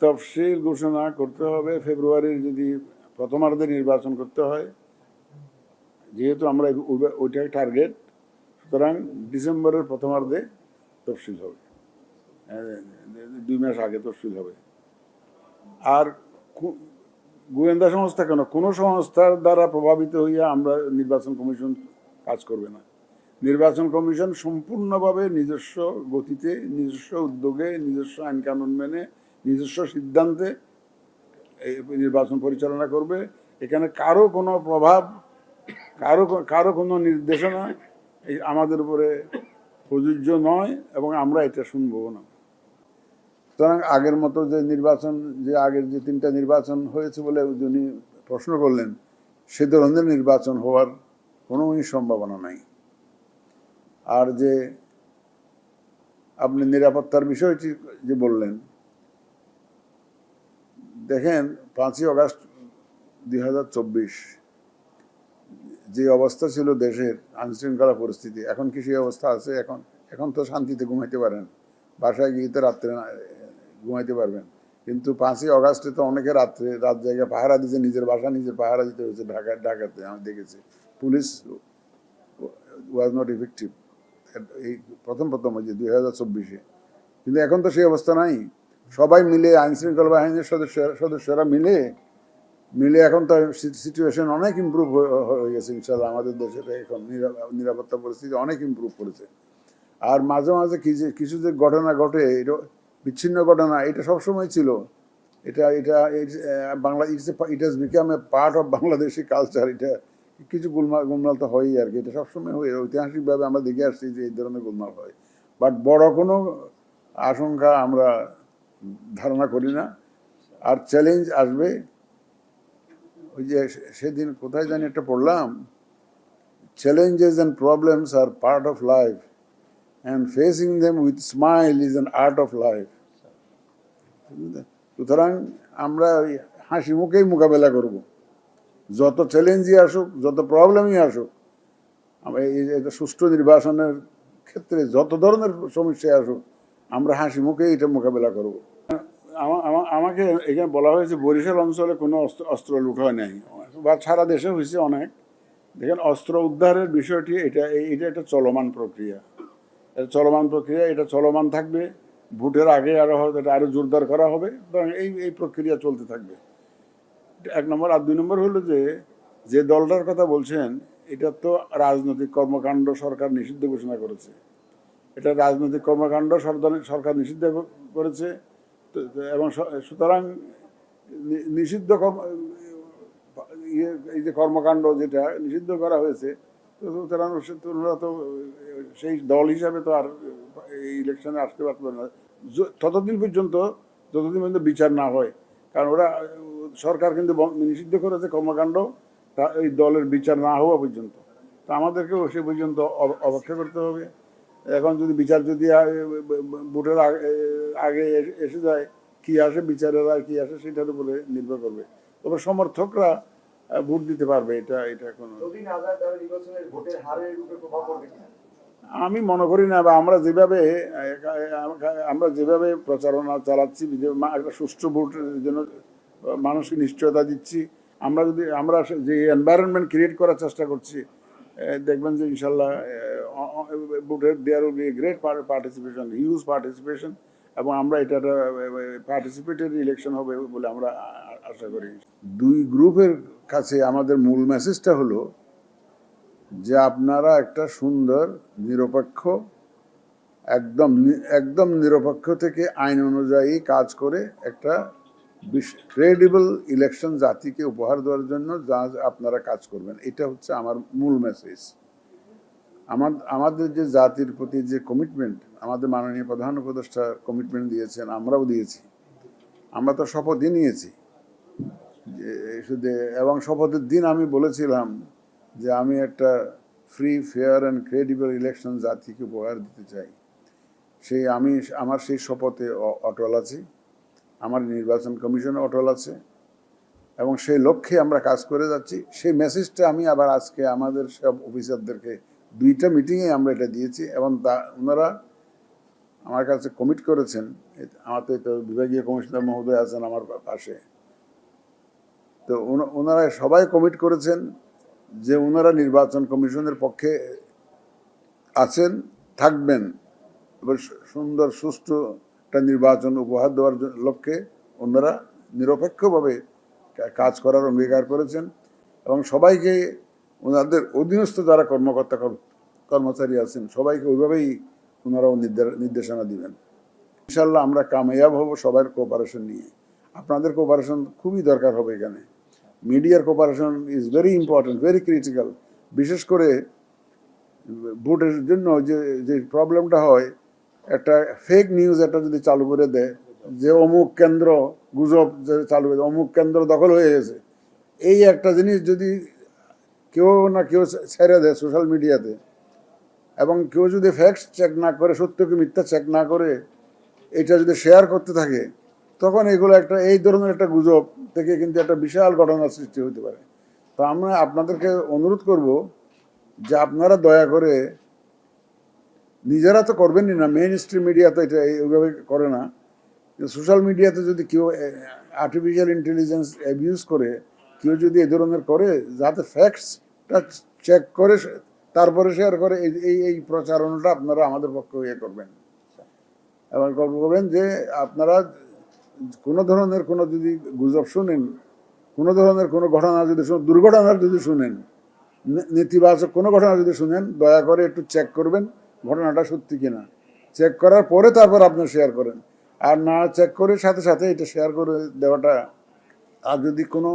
তফসিল ঘোষণা করতে হবে, ফেব্রুয়ারির যদি প্রথমার্ধে নির্বাচন করতে হয়, যেহেতু আমরা ওই- ওইটাই টার্গেট সুতরাং ডিসেম্বরের প্রথমার্ধে তফসিল হবে। দুই মাস আগে তফসিল হবে। আর গোয়েন্দা সংস্থা কেন? কোনো সংস্থার দ্বারা প্রভাবিত হইয়া আমরা নির্বাচন কমিশন কাজ করবে না। নির্বাচন কমিশন সম্পূর্ণভাবে নিজস্ব গতিতে, নিজস্ব উদ্যোগে, নিজস্ব আইন কানুন মেনে নিজস্ব সিদ্ধান্তে নির্বাচন পরিচালনা করবে। এখানে কারও কোনো প্রভাব, কারও কারও কোনো নির্দেশনা এই আমাদের উপরে প্রযোজ্য নয় এবং আমরা এটা শুনব না। সুতরাং আগের মতো যে নির্বাচন, যে আগের যে তিনটা নির্বাচন হয়েছে বলে উনি প্রশ্ন করলেন, সে ধরনের নির্বাচন হওয়ার কোনোই সম্ভাবনা নাই। আর যে আপনি নিরাপত্তার বিষয়টি যে বললেন দেখেন পাঁচই আগস্ট দুই যে অবস্থা ছিল দেশের আইনশৃঙ্খলা পরিস্থিতি, এখন কি সেই অবস্থা আছে? এখন এখন তো শান্তিতে ঘুমাইতে পারেন। বাসায় গিয়ে তো রাত্রে ঘুমাইতে পারবেন। কিন্তু পাঁচই অগাস্টে তো অনেকে রাত্রে, রাত জায়গায় পাহারা দিতে নিজের বাসা নিজের পাহারা দিতে হয়েছে ঢাকা ঢাকাতে, আমি দেখেছি। পুলিশ ওয়াজ নট ইফেক্টিভ এই প্রথম প্রথম যে দুই হাজার চব্বিশে। কিন্তু এখন তো সেই অবস্থা নাই। সবাই মিলে আইন শৃঙ্খলা বাহিনীর সদস্য সদস্যরা মিলে মিলে এখন তো সিচুয়েশন অনেক ইম্প্রুভ হয়ে গেছে ইনশাল্লাহ আমাদের দেশের এখন নিরা- নিরাপত্তা পরিস্থিতি অনেক ইম্প্রুভ করেছে। আর মাঝে মাঝে কিছু কিছু যে ঘটনা ঘটে, এটা বিচ্ছিন্ন ঘটনা, এটা সবসময় ছিল। এটা এটা Bangla it's it has become a part of Bangladeshi culture এটা কিছু গোলমাল গোলমাল তো হয়ই আর কি, এটা সবসময় হয়ে ঐতিহাসিকভাবে আমরা দেখে আসছি যে এই ধরনের গোলমাল হয়। বাট বড় কোনো আশঙ্কা আমরা ধারণা করি না। আর চ্যালেঞ্জ আসবে, ওই যে সেদিন কোথায় জানি একটা পড়লাম challenges and problems are part of life and facing them with smile is an art of life সুতরাং আমরা হাসি মুখেই মোকাবেলা করব। যত চ্যালেঞ্জই আসুক, যত প্রবলেমই আসুক আমরা এই সুষ্ঠু নির্বাচনের ক্ষেত্রে যত ধরনের সমস্যা আসুক আমরা হাসি মুখে এটা মোকাবেলা করব। আমা- আমা- আমাকে এখানে বলা হয়েছে, বরিশাল অঞ্চলে কোনো অস্ত্র অস্ত্র লুট হয় নাই। বা সারা দেশে হয়েছে অনেক। দেখেন, অস্ত্র উদ্ধারের বিষয়টি এটা এটা একটা চলমান প্রক্রিয়া। এটা চলমান প্রক্রিয়া, এটা চলমান থাকবে। ভোটের আগে আরও হয়তো এটা আরও জোরদার করা হবে। এই এই প্রক্রিয়া চলতে থাকবে। এক নম্বর আর দুই নম্বর হলো যে যে দলটার কথা বলছেন, এটা তো রাজনৈতিক কর্মকাণ্ড সরকার নিষিদ্ধ ঘোষণা করেছে। এটা রাজনৈতিক কর্মকাণ্ড সরকার সরকার নিষিদ্ধ করেছে। এবং সুতরাং নিষিদ্ধ ইয়ে এই যে কর্মকাণ্ড যেটা নিষিদ্ধ করা হয়েছে, তো সুতরাং সে- তো, সেই দল হিসাবে তো আর এই ইলেকশনে আসতে পারবে না। ততদিন পর্যন্ত, যতদিন পর্যন্ত বিচার না হয়, কারণ ওরা, সরকার কিন্তু নিষিদ্ধ করেছে কর্মকাণ্ড, তা এই দলের বিচার না হওয়া পর্যন্ত। তা আমাদেরকেও সে পর্যন্ত অপেক্ষা করতে হবে। এখন যদি বিচার যদি ভোটের আগে এসে- যায় কি আসে বিচারের আর কি আসে সেটার উপরে নির্ভর করবে। তবে সমর্থকরা ভোট দিতে পারবে এটা এটা কোনো আমি মনে করি না বা আমরা যেভাবে আমরা যেভাবে প্রচারণা চালাচ্ছি একটা সুষ্ঠু ভোটের জন্য মানুষকে নিশ্চয়তা দিচ্ছি আমরা যদি আমরা যে এনভায়রনমেন্ট ক্রিয়েট করার চেষ্টা করছি দেখবেন যে ইনশাল্লাহ ভোটের there will be great participation huge participation এবং আমরা এটা পার্টিসিপেটেড ইলেকশন হবে বলে আমরা আশা করি। দুই গ্রুপের কাছে আমাদের মূল মেসেজটা হলো যে আপনারা একটা সুন্দর, নিরপেক্ষ, একদম একদম নিরপেক্ষ থেকে আইন অনুযায়ী কাজ করে একটা ক্রেডিবল ইলেকশন জাতিকে উপহার দেওয়ার জন্য যা আপনারা কাজ করবেন। এটা হচ্ছে আমার মূল মেসেজ আমাদের যে জাতির প্রতি যে কমিটমেন্ট আমাদের মাননীয় প্রধান উপদেষ্টা কমিটমেন্ট দিয়েছেন, আমরাও দিয়েছি। আমরা তো শপথই নিয়েছি। যে এবং শপথের দিন আমি বলেছিলাম যে আমি একটা free fair and credible election জাতিকে উপহার দিতে চাই। সেই আমি, আমার সেই শপথে অটল আছি। আমার নির্বাচন কমিশন অটল আছে এবং সেই লক্ষ্যে আমরা কাজ করে যাচ্ছি। সেই মেসেজটা আমি আবার আজকে আমাদের সব অফিসারদেরকে দুইটা মিটিংয়ে আমরা এটা দিয়েছি এবং তা ওনারা আমার কাছে কমিট করেছেন। আমার তো তো বিভাগীয় কমিশনার মহোদয় আছেন আমার পাশে। তো ওনারা সবাই কমিট করেছেন যে ওনারা নির্বাচন কমিশনের পক্ষে আছেন, থাকবেন। এবার সুন্দর, সুষ্ঠু একটা নির্বাচন উপহার দেওয়ার লক্ষ্যে ওনারা নিরপেক্ষভাবে কাজ করার অঙ্গীকার করেছেন এবং সবাইকে ওনাদের অধীনস্থ যারা কর্মকর্তা কর- কর্মচারী আছেন, সবাইকে ওইভাবেই ওনারাও নির্দে- নির্দেশনা দিবেন। ইনশাল্লাহ আমরা কামিয়াব হব সবার কোঅপারেশন নিয়ে। আপনাদের কোপারেশন খুবই দরকার হবে এখানে। মিডিয়ার cooperation is very important very critical বিশেষ করে ভোটের জন্য যে যে প্রবলেমটা হয় একটা ফেক নিউজ একটা যদি চালু করে দেয় যে অমুক কেন্দ্র গুজব যে চালু দেয়, অমুক কেন্দ্র দখল হয়ে গেছে এই একটা জিনিস যদি কেউ না কেউ ছেড়ে দেয় সোশ্যাল মিডিয়াতে এবং কেউ যদি ফ্যাক্টস চেক না করে সত্যকে মিথ্যা চেক না করে এটা যদি শেয়ার করতে থাকে তখন এগুলো একটা এই ধরনের একটা গুজব থেকে কিন্তু একটা বিশাল ঘটনার সৃষ্টি হতে পারে। তো আমরা আপনাদেরকে অনুরোধ করব যে আপনারা দয়া করে নিজেরা তো করবেনই না মেইন স্ট্রিম মিডিয়া তো এটা এইভাবে করে না। সোশ্যাল মিডিয়াতে যদি কেউ আর্টিফিশিয়াল ইন্টেলিজেন্স অ্যাবিউজ করে, কেউ যদি এ ধরনের করে, যাতে ফ্যাক্টসটা চেক করে, তারপরে শেয়ার করে, এই- এই প্রচারণাটা আপনারা আমাদের পক্ষে ইয়ে করবেন। গল্প করবেন যে আপনারা কোনো ধরনের কোনো যদি গুজব শুনেন, কোনো ধরনের কোনো ঘটনা যদি শুনেন, দুর্ঘটনার যদি শুনেন নেতিবাচক কোনো ঘটনা যদি শুনেন, দয়া করে একটু চেক করবেন। ঘটনাটা সত্যি কিনা। চেক করার পরে তারপর আপনি শেয়ার করেন। আর না চেক করে সাথে সাথে এটা শেয়ার করে দেওয়াটা, আর যদি কোনো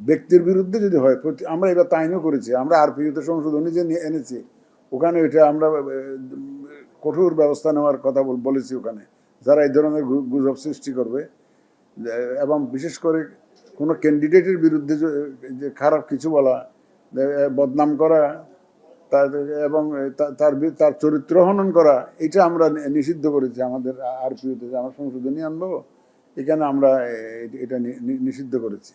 ব্যক্তির বিরুদ্ধে যদি হয় আমরা এবার তাইনও করেছি। আমরা আর আরপিওতে সংশোধনী যে এনেছি, ওখানে এটা আমরা কঠোর ব্যবস্থা নেওয়ার কথা বলেছি ওখানে। যারা এই ধরনের গুজব সৃষ্টি করবে এবং বিশেষ করে কোনো ক্যান্ডিডেটের বিরুদ্ধে যে খারাপ কিছু বলা বদনাম করা এবং তার তার চরিত্র হনন করা, এটা আমরা নিষিদ্ধ করেছি আমাদের আরপিওতে, যে আমরা সংশোধনী আনব, এখানে আমরা এটা নিষিদ্ধ করেছি।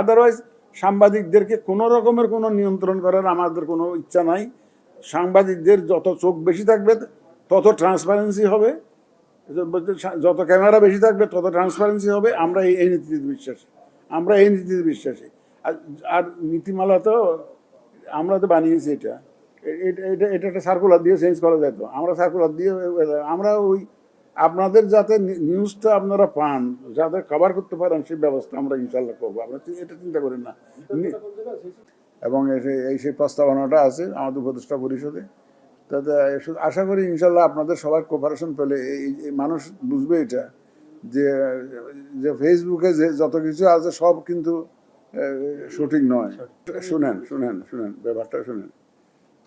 আদারওয়াইজ সাংবাদিকদেরকে কোনো রকমের কোনো নিয়ন্ত্রণ করার আমাদের কোনো ইচ্ছা নাই। সাংবাদিকদের যত চোখ বেশি থাকবে, তত ট্রান্সপারেন্সি হবে। যত ক্যামেরা বেশি থাকবে, তত ট্রান্সপারেন্সি হবে। আমরা এই নীতিতে বিশ্বাসী। আমরা এই নীতিতে বিশ্বাসী। আর আর নীতিমালা তো আমরা তো বানিয়েছি এটা। এটা এটা একটা সার্কুলার দিয়ে চেঞ্জ করা যেত আমরা সার্কুলার দিয়ে আমরা ওই আপনাদের যাতে নিউজটা আপনারা পান, যাতে কভার করতে পারেন, সেই ব্যবস্থা আমরা ইনশাল্লাহ করব। আপনারা এটা চিন্তা করেন না। এবং এই সেই- প্রস্তাবনাটা আছে আমাদের উপদেষ্টা পরিষদে, তাতে আশা করি ইনশাল্লাহ আপনাদের সবার কোপারেশন পেলে এই মানুষ বুঝবে এটা, যে যে ফেসবুকে যে যত কিছু আছে সব কিন্তু সঠিক নয়। শুনেন শুনেন শুনেন ব্যাপারটা শুনেন।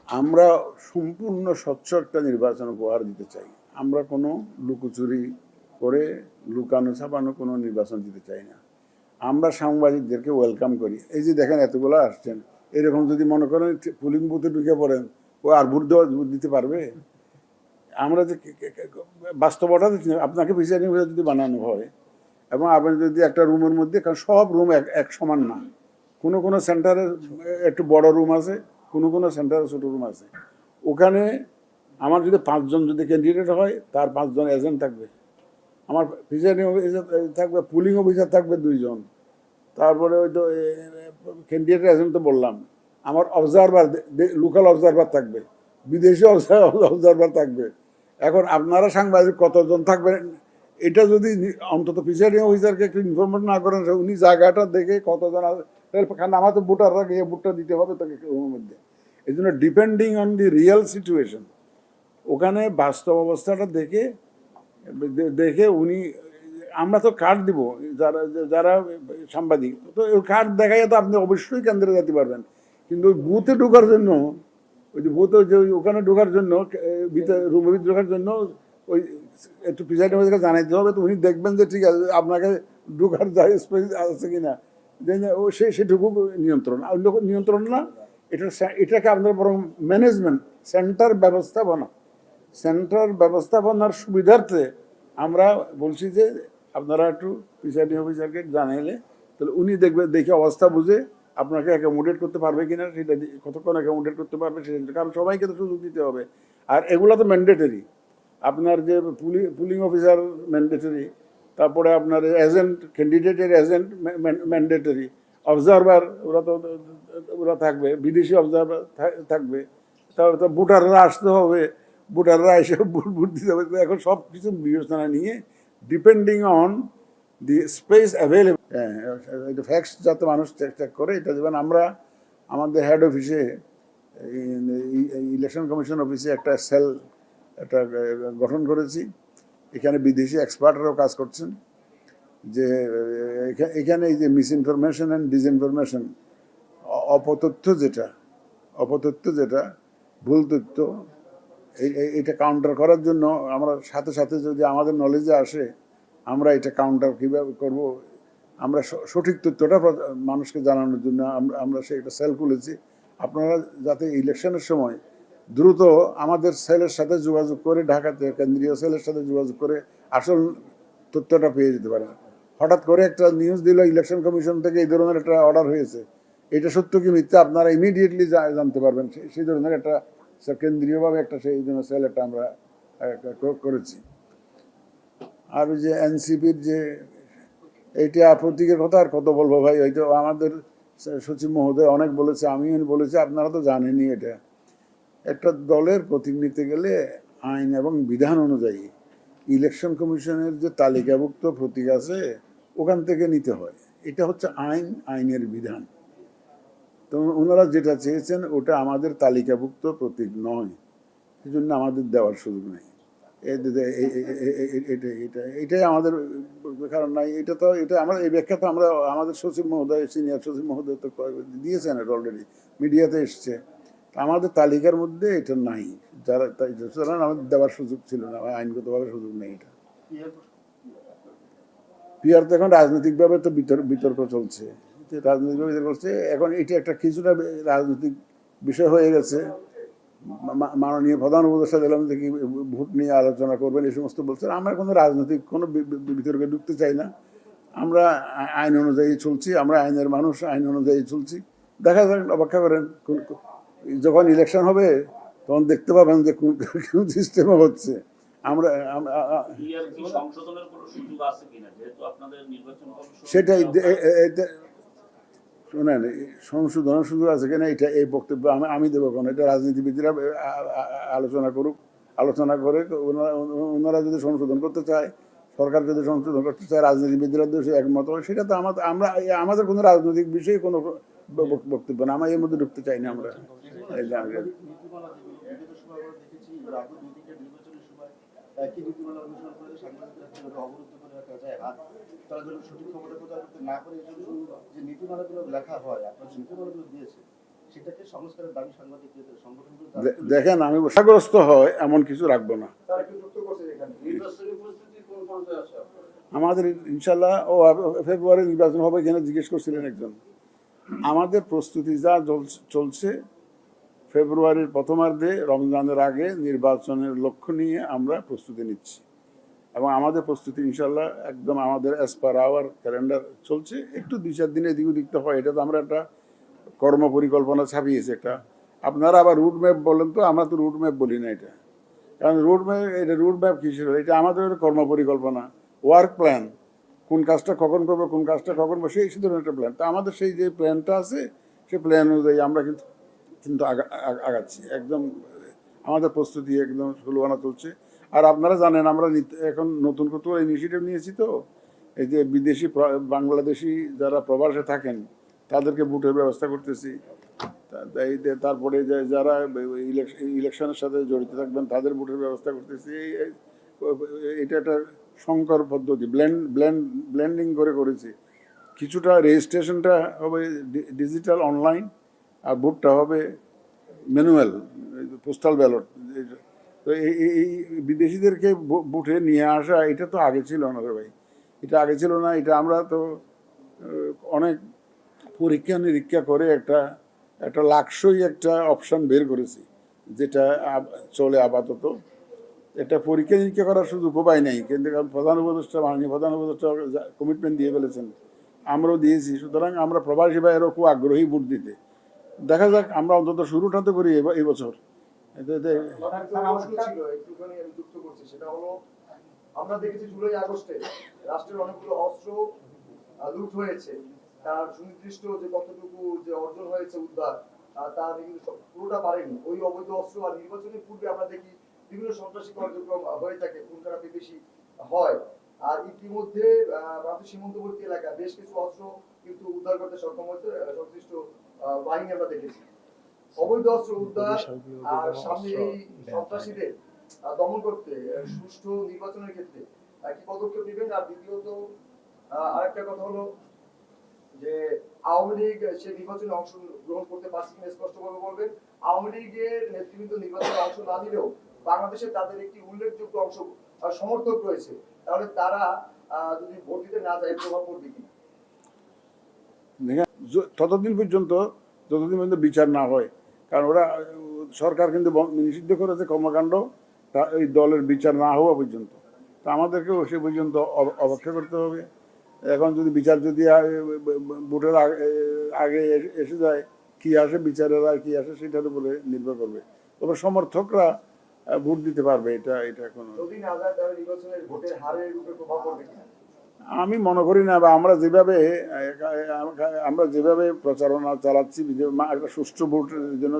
আমরা সম্পূর্ণ স্বচ্ছ একটা নির্বাচন উপহার দিতে চাই। আমরা কোনো লুকোচুরি করে লুকানো ছাপানো কোনো নির্বাচন দিতে চাই না। আমরা সাংবাদিকদেরকে ওয়েলকাম করি। এই যে দেখেন এতগুলো আসছেন। এরকম যদি মনে করেন পুলিং বুথে ঢুকে পড়েন ও আর ভোট দেওয়া দিতে পারবে? আমরা যে বাস্তবতা আপনাকে হয়ে যদি বানানো হয় এবং আপনি যদি একটা রুমের মধ্যে, কারণ সব রুম এক এক সমান না। কোনো কোনো সেন্টারে একটু বড় রুম আছে, কোনো কোনো সেন্টারে ছোটো রুম আছে। ওখানে আমার যদি পাঁচজন যদি ক্যান্ডিডেট হয়, তার পাঁচজন এজেন্ট থাকবে। আমার প্রিসাইডিং অফিসার থাকবে পুলিং অফিসার থাকবে দুইজন। তারপরে ওই তো ক্যান্ডিডেট এজেন্ট তো বললাম। আমার অবজারভার লোকাল অবজারভার থাকবে। বিদেশি অবজারভার থাকবে। এখন আপনারা সাংবাদিক কতজন থাকবেন? এটা যদি অন্তত প্রিসাইডিং অফিসারকে একটু ইনফরমেশন না করেন উনি জায়গাটা দেখে কতজন কারণ আমার তো ভোটাররা গিয়ে ভোটটা দিতে হবে তাকে মধ্যে। এই জন্য depending on the real situation ওখানে বাস্তব অবস্থাটা দেখে দেখে উনি, আমরা তো কার্ড দিব, যারা যারা সাংবাদিক, তো ওই কার্ড দেখাই তো আপনি অবশ্যই কেন্দ্রে যেতে পারবেন। কিন্তু ওই বুথে ঢোকার জন্য, ওই যে বুথে যে ওখানে ঢোকার জন্য ভিতরে ঢোকার জন্য, ওই একটু প্রিসাইডিং অফিসারকে জানাইতে হবে, তো উনি দেখবেন যে ঠিক আছে, আপনাকে ঢোকার যায় স্পেস আছে কিনা। দেন ও সে সেটুকু নিয়ন্ত্রণ। আর অন্য নিয়ন্ত্রণ না, এটা এটাকে আপনার বরং ম্যানেজমেন্ট সেন্টার ব্যবস্থাপনা। সেন্টার ব্যবস্থাপনার সুবিধার্থে আমরা বলছি যে আপনারা একটু প্রিসাইডিং অফিসারকে জানাইলে তাহলে উনি দেখবে, দেখে অবস্থা বুঝে আপনাকে অ্যাকোমোডেট করতে পারবে কিনা, সেটা দি- কতক্ষণ অ্যাকোমোডেট করতে পারবে, সেটা কারণ সবাইকে তো সুযোগ দিতে হবে। আর এগুলো তো ম্যান্ডেটরি আপনার যে পুলিং অফিসার ম্যান্ডেটরি তারপরে আপনার এজেন্ট ক্যান্ডিডেটের এজেন্ট ম্যান্ডেটরি অবজারভার ওরা তো, ওরা থাকবে, বিদেশি অবজারভার থাকবে তারপরে তো ভোটাররা আসতে হবে, ভোটাররা এসে ভোট ভোট দিতে হবে এখন সব কিছু বিবেচনা নিয়ে depending on the space available হ্যাঁ এটা ফ্যাক্টস যাতে মানুষ চেক করে, এটা যেমন আমরা আমাদের হেড অফিসে ইলেকশন কমিশন অফিসে একটা সেল একটা গঠন করেছি। এখানে বিদেশি এক্সপার্টরাও কাজ করছেন। যে, এখা- এখানে এই যে মিস ইনফরমেশন অ্যান্ড ডিসইনফরমেশন অপতথ্য যেটা অপতথ্য যেটা, ভুল তথ্য এটা কাউন্টার করার জন্য আমরা সাথে সাথে যদি আমাদের নলেজে আসে, আমরা এটা কাউন্টার কীভাবে করব, আমরা সঠিক তথ্যটা মানুষকে জানানোর জন্য আমরা আমরা একটা সেল খুলেছি। আপনারা যাতে ইলেকশনের সময় দ্রুত আমাদের সেলের সাথে যোগাযোগ করে, ঢাকাতে কেন্দ্রীয় সেলের সাথে যোগাযোগ করে আসল তথ্যটা পেয়ে যেতে পারেন হঠাৎ করে একটা নিউজ দিল ইলেকশন কমিশন থেকে এই ধরনের একটা অর্ডার হয়েছে। এটা সত্য কি মিথ্যা? আপনারা ইমিডিয়েটলি জানতে পারবেন। সেই- ধরনের একটা কেন্দ্রীয়ভাবে একটা সেই জন্য সেল একটা আমরা করেছি। আর যে এনসিপির যে এইটা প্রতীকের কথা আর কত বলব ভাই? হয়তো আমাদের সচিব মহোদয় অনেক বলেছে, আমিও বলেছি, আপনারা তো জানেনই এটা। একটা দলের প্রতীক নিতে গেলে আইন এবং বিধান অনুযায়ী ইলেকশন কমিশনের যে তালিকাভুক্ত প্রতীক আছে, ওখান থেকে নিতে হয়। এটা হচ্ছে আইন, আইনের বিধান। তো ওনারা যেটা চেয়েছেন, ওটা আমাদের তালিকাভুক্ত প্রতীক নয়। সেজন্য আমাদের দেওয়ার সুযোগ নেই। এটাই আমাদের কারণ নাই। এটা তো, এটা আমরা, এই ব্যাখ্যা তো আমরা, আমাদের সচিব মহোদয়, সিনিয়র সচিব মহোদয় তো দিয়েছেন অলরেডি মিডিয়াতে এসছে। আমাদের তালিকার মধ্যে এটা নাই। যারা সুতরাং আমাদের দেওয়ার সুযোগ ছিল না আইনগতভাবে সুযোগ নেই এটা। পিয়ার তো এখন রাজনৈতিকভাবে তো বিতর্ক চলছে। রাজনৈতিকভাবে বিতর্ক চলছে। এখন এটা একটা কিছুটা রাজনৈতিক বিষয় হয়ে গেছে। মাননীয় প্রধান উপদেষ্টা দিলাম যে কি ভোট নিয়ে আলোচনা করবেন, এই সমস্ত বলছেন। আমরা কোনো রাজনৈতিক কোনো বিতর্কে ঢুকতে চাই না। আমরা আইন অনুযায়ী চলছি, আমরা আইনের মানুষ, আইন অনুযায়ী চলছি। দেখা যাক, অপেক্ষা করেন যখন ইলেকশন হবে তখন দেখতে পাবেন যে কোন কোন সিস্টেমে হচ্ছে। আমরা সেটাই শোনেন সংশোধনের সুযোগ আছে কিনা এটা এই বক্তব্য আমি আমি দেবো কেন? এটা রাজনীতিবিদরা আলোচনা করুক আলোচনা করে ওনারা যদি সংশোধন করতে চায় সরকার যদি সংশোধন করতে চায় রাজনীতিবিদরা যদি একমত হয় সেটা তো আমাদের আমরা আমাদের কোনো রাজনৈতিক বিষয়ে কোনো বক্তব্য না। আমরা এর মধ্যে ঢুকতে চাই না আমরা। হয় দে- দেখেন আমি সাগ্রস্ত হয় এমন কিছু রাখব না। আমাদের ইনশাল্লাহ, ও ফেব্রুয়ারি নির্বাচন হবে কিনা জিজ্ঞেস করছিলেন একজন। আমাদের প্রস্তুতি যা চলছে- ফেব্রুয়ারির প্রথমার্ধে, রমজানের আগে নির্বাচনের লক্ষ্য নিয়ে আমরা প্রস্তুতি নিচ্ছি। এবং আমাদের প্রস্তুতি ইনশাল্লাহ একদম আমাদের অ্যাজ পার আওয়ার ক্যালেন্ডার চলছে। একটু দুই চার দিনে এদিক ওদিক হয়, এটা তো আমরা একটা কর্ম পরিকল্পনা ছাপিয়েছি একটা। আপনারা আবার রুট ম্যাপ বলেন তো, আমরা তো রুট ম্যাপ বলি না এটা। কারণ রুট ম্যাপ এটা রুট ম্যাপ কিসের এটা আমাদের কর্ম পরিকল্পনা ওয়ার্ক প্ল্যান কোন কাজটা কখন করব, কোন কাজটা কখন করব, সেই ধরনের একটা প্ল্যান তো আমাদের সেই যে প্ল্যানটা আছে সেই প্ল্যান অনুযায়ী আমরা কিন্তু কিন্তু আগা- আগা- আগাচ্ছি। একদম, আমাদের প্রস্তুতি একদম সুলবানা চলছে। আর আপনারা জানেন, আমরা এখন নতুন কত ইনিশিয়েটিভ নিয়েছি তো। এই যে বিদেশি বাংলাদেশি যারা প্রবাসে থাকেন, তাদেরকে বুটের ব্যবস্থা করতেছি। তারপরে যারা ইলেকশন ইলেকশনের সাথে জড়িত থাকবেন, তাদের ভোটের ব্যবস্থা করতেছি। এটা একটা সংকর পদ্ধতি ব্ল্যান্ড ব্লেন্ড ব্ল্যান্ডিং করে করেছি। কিছুটা রেজিস্ট্রেশনটা হবে ডিজিটাল অনলাইন আর ভোটটা হবে ম্যানুয়াল পোস্টাল ব্যালট তো এই বিদেশিদেরকে ভোটে নিয়ে আসা, এটা তো আগে ছিল না ভাই। এটা আগে ছিল না, এটা আমরা তো অনেক পরীক্ষা নিরীক্ষা করে একটা একটা লাক্সই একটা অপশন বের করেছি, যেটা চলে আপাতত। এটা পরীক্ষা নিরীক্ষা করার সুযোগ উপায় নেই কিন্তু প্রধান উপদেষ্টা, মাননীয় প্রধান উপদেষ্টা কমিটমেন্ট দিয়ে ফেলেছেন। আমরাও দিয়েছি, সুতরাং আমরা প্রবাসী ভাইয়েরও খুব আগ্রহী ভোট দিতে। দেখা যাক, আমরা অন্তত শুরুটা তো করি এই বছর আমরা দেখেছি জুলাই আগস্টে রাষ্ট্রের অনেকগুলো অস্ত্র লুট হয়েছে। তার সুনির্দিষ্ট যে কতটুকু যে অর্জন হয়েছে উদ্ধার আহ, তা কিন্তু পুরোটা পারেনি। ওই অবৈধ অস্ত্র আর নির্বাচনের পূর্বে আমরা দেখি বিভিন্ন সন্ত্রাসী কার্যক্রম হয়ে থাকে খুন খারাপি বেশি হয়। আর ইতিমধ্যে ভারতের সীমান্তবর্তী এলাকা বেশ কিছু অস্ত্র কিন্তু উদ্ধার করতে সক্ষম হয়েছে সংশ্লিষ্ট বাহিনী আমরা দেখেছি। অবৈধ অস্ত্র উদ্ধার আর সামনে এই সন্ত্রাসীদের দমন করতে সুষ্ঠু নির্বাচনের ক্ষেত্রে কি পদক্ষেপ নেবেন? আর দ্বিতীয়ত আহ, আরেকটা কথা হলো যে আওয়ামী লীগ সে নির্বাচনে অংশ গ্রহণ করতে পারছে কিনা স্পষ্টভাবে বলবেন। আওয়ামী লীগের নেতৃবৃন্দ নির্বাচনে অংশ না নিলেও বাংলাদেশে তাদের একটি উল্লেখযোগ্য অংশ সমর্থক রয়েছে। তাহলে তারা যদি ভোট দিতে না যায়, প্রভাব পড়বে কি? দেখেন, য- ততদিন পর্যন্ত, যতদিন পর্যন্ত বিচার না হয়, কারণ ওরা, সরকার কিন্তু নিষিদ্ধ করেছে কর্মকাণ্ড এই দলের বিচার না হওয়া পর্যন্ত। তা আমাদেরকেও সে পর্যন্ত অপেক্ষা করতে হবে। এখন যদি বিচার যদি ভোটের আগে এসে- যায় কি আসে বিচারের আর কি আসে সেটার উপরে নির্ভর করবে। তবে সমর্থকরা ভোট দিতে পারবে এটা এটা কোনো আমি মনে করি না বা আমরা যেভাবে আমরা যেভাবে প্রচারণা চালাচ্ছি একটা সুষ্ঠু ভোটের জন্য